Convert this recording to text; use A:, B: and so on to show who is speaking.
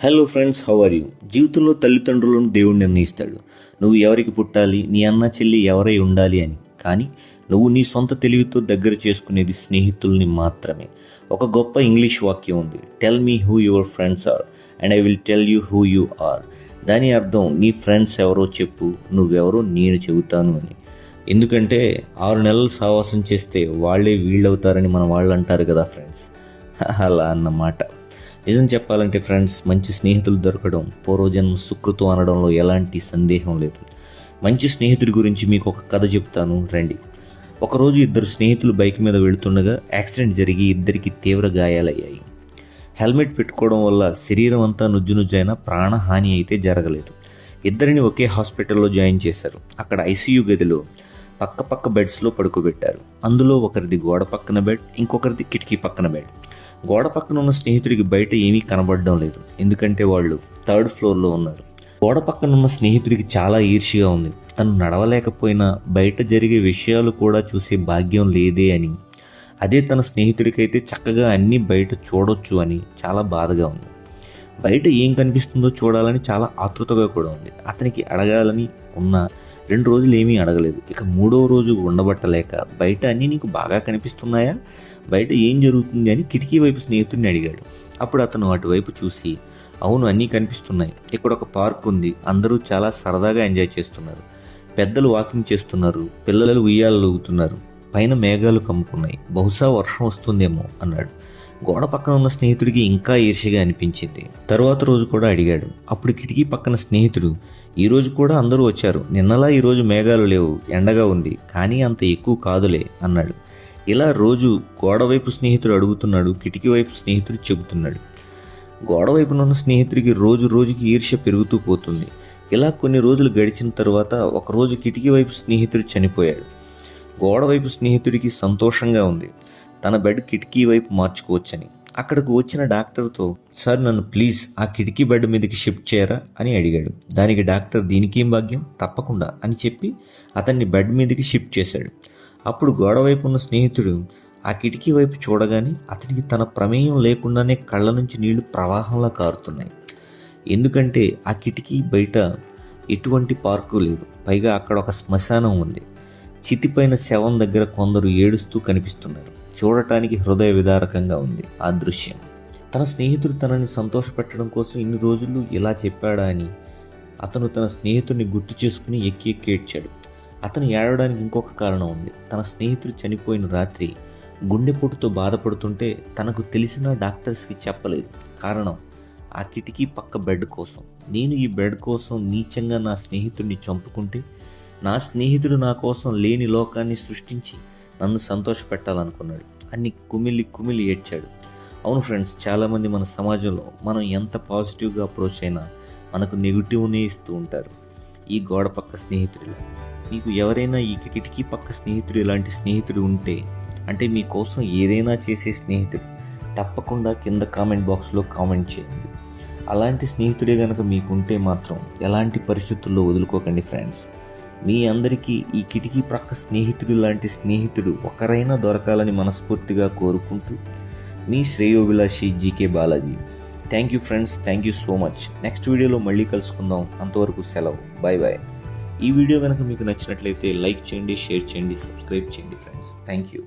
A: Hello friends how are you జీవితంలో తల్లిదండ్రులను దేవుడు నిర్ణయిస్తాడు. నువ్వు ఎవరికి పుట్టాలి? నీ అన్న చెల్లి ఎవరై ఉండాలి అని. కానీ నువ్వు నీ సొంత తెలివితో దగ్గర చేసుకునేది స్నేహితుల్ని మాత్రమే. ఒక గొప్ప ఇంగ్లీష్ వాక్యం ఉంది. Tell me who your friends are and I will tell you who you are దాని అర్థం నీ ఫ్రెండ్స్ ఎవరో చెప్పు నువ్వెవరో నేను చెబుతాను అని. ఎందుకంటే ఆరు నెలలు సావాసం చేస్తే వాళ్ళే వీళ్ళవుతారని మన వాళ్ళు అంటారు కదా ఫ్రెండ్స్ అలా అన్నమాట. నిజం చెప్పాలంటే ఫ్రెండ్స్ మంచి స్నేహితులు దొరకడం పూర్వజన్మ సుకృతం అనడంలో ఎలాంటి సందేహం లేదు. మంచి స్నేహితుడి గురించి మీకు ఒక కథ చెప్తాను రండి. ఒకరోజు ఇద్దరు స్నేహితులు బైక్ మీద వెళుతుండగా యాక్సిడెంట్ జరిగి ఇద్దరికి తీవ్ర గాయాలయ్యాయి. హెల్మెట్ పెట్టుకోవడం వల్ల శరీరం అంతా నుజ్జు నుజ్జైన ప్రాణహాని అయితే జరగలేదు. ఇద్దరిని ఒకే హాస్పిటల్లో జాయిన్ చేశారు. అక్కడ ఐసీయూ గదిలో పక్క పక్క బెడ్స్లో పడుకోబెట్టారు. అందులో ఒకరిది గోడ పక్కన బెడ్ ఇంకొకరిది కిటికీ పక్కన బెడ్. గోడ పక్కన ఉన్న స్నేహితుడికి బయట ఏమీ కనబడడం లేదు. ఎందుకంటే వాళ్ళు థర్డ్ ఫ్లోర్లో ఉన్నారు. గోడ పక్కన ఉన్న స్నేహితుడికి చాలా ఈర్ష్యగా ఉంది. తను నడవలేకపోయినా బయట జరిగే విషయాలు కూడా చూసే భాగ్యం లేదే అని. అదే తన స్నేహితుడికైతే చక్కగా అన్నీ బయట చూడొచ్చు అని చాలా బాధగా ఉంది. బయట ఏం కనిపిస్తుందో చూడాలని చాలా ఆతృతగా కూడా ఉంది. అతనికి అడగాలని ఉన్న రెండు రోజులు ఏమీ అడగలేదు. ఇక మూడో రోజు ఉండబట్టలేక బయట అన్నీ నీకు బాగా కనిపిస్తున్నాయా? బయట ఏం జరుగుతుంది అని కిటికీ వైపు స్నేహితుడిని అడిగాడు. అప్పుడు అతను అటువైపు చూసి అవును అన్నీ కనిపిస్తున్నాయి. ఇక్కడ ఒక పార్క్ ఉంది. అందరూ చాలా సరదాగా ఎంజాయ్ చేస్తున్నారు. పెద్దలు వాకింగ్ చేస్తున్నారు. పిల్లలు ఉయ్యాలు ఊగుతున్నారు. పైన మేఘాలు కమ్ముకున్నాయి. బహుశా వర్షం వస్తుందేమో అన్నాడు. గోడ పక్కన ఉన్న స్నేహితుడికి ఇంకా ఈర్ష్యగా అనిపించింది. తరువాత రోజు కూడా అడిగాడు అప్పుడు కిటికీ పక్కన స్నేహితుడు? ఈ రోజు కూడా అందరూ వచ్చారు. నిన్నలా ఈరోజు మేఘాలు లేవు ఎండగా ఉంది. కానీ అంత ఎక్కువ కాదులే అన్నాడు. ఇలా రోజు గోడవైపు స్నేహితుడు అడుగుతున్నాడు కిటికీ వైపు స్నేహితుడు చెబుతున్నాడు. గోడవైపున ఉన్న స్నేహితుడికి రోజు రోజుకి ఈర్ష్య పెరుగుతూ పోతుంది. ఇలా కొన్ని రోజులు గడిచిన తర్వాత ఒకరోజు కిటికీ వైపు స్నేహితుడు చనిపోయాడు. గోడవైపు స్నేహితుడికి సంతోషంగా ఉంది. తన బెడ్ కిటికీ వైపు మార్చుకోవచ్చని. అక్కడికి వచ్చిన డాక్టర్తో సార్ నన్ను ప్లీజ్ ఆ కిటికీ బెడ్ మీదకి షిఫ్ట్ చేయరా? అని అడిగాడు. దానికి డాక్టర్ దీనికేం భాగ్యం? తప్పకుండా అని చెప్పి అతన్ని బెడ్ మీదకి షిఫ్ట్ చేశాడు. అప్పుడు గోడ వైపు ఉన్న స్నేహితుడు ఆ కిటికీ వైపు చూడగానే అతనికి తన ప్రమేయం లేకుండానే కళ్ళ నుంచి నీళ్ళు ప్రవాహంలా కారుతున్నాయి. ఎందుకంటే ఆ కిటికీ బయట ఎటువంటి పార్కు లేదు. పైగా అక్కడ ఒక శ్మశానం ఉంది. చితిపైన శవం దగ్గర కొందరు ఏడుస్తూ కనిపిస్తున్నారు. చూడటానికి హృదయ విదారకంగా ఉంది ఆ దృశ్యం. తన స్నేహితుడు తనని సంతోషపెట్టడం కోసం ఇన్ని రోజులు ఇలా చెప్పాడా అని అతను తన స్నేహితుడిని గుర్తు చేసుకుని ఎక్కి ఎక్కి ఏడ్చాడు. అతను ఏడవడానికి ఇంకొక కారణం ఉంది. తన స్నేహితుడు చనిపోయిన రాత్రి గుండెపోటుతో బాధపడుతుంటే తనకు తెలిసిన డాక్టర్స్కి చెప్పలేదు. కారణం ఆ కిటికీ పక్క బెడ్ కోసం. నేను ఈ బెడ్ కోసం నీచంగా నా స్నేహితుడిని చంపుకుంటే నా స్నేహితుడు నా కోసం లేని లోకాన్ని సృష్టించి నన్ను సంతోషపెట్టాలనుకున్నాడు. అన్ని కుమిలి కుమిలి ఏడ్చాడు. అవును ఫ్రెండ్స్ చాలామంది మన సమాజంలో మనం ఎంత పాజిటివ్గా అప్రోచ్ అయినా మనకు నెగిటివ్నే ఇస్తూ ఉంటారు. ఈ గోడ పక్క స్నేహితుడిలా. మీకు ఎవరైనా ఈ కిటికీ పక్క స్నేహితుడు ఇలాంటి స్నేహితుడు ఉంటే అంటే మీకోసం ఏదైనా చేసే స్నేహితుడు తప్పకుండా కింద కామెంట్ బాక్స్లో కామెంట్ చేయండి. అలాంటి స్నేహితుడే కనుక మీకుంటే మాత్రం ఎలాంటి పరిస్థితుల్లో వదులుకోకండి ఫ్రెండ్స్. మీ అందరికీ ఈ కిటికీ ప్రక్క స్నేహితుడు లాంటి స్నేహితుడు ఒకరైనా దొరకాలని మనస్ఫూర్తిగా కోరుకుంటూ మీ శ్రేయోభిలాషి GK Balaji. Thank you friends thank you so much next వీడియోలో మళ్ళీ కలుసుకుందాం. అంతవరకు సెలవు. బాయ్ బాయ్ ఈ వీడియో కనుక మీకు నచ్చినట్లయితే లైక్ చేయండి షేర్ చేయండి సబ్స్క్రైబ్ చేయండి ఫ్రెండ్స్ థ్యాంక్ యూ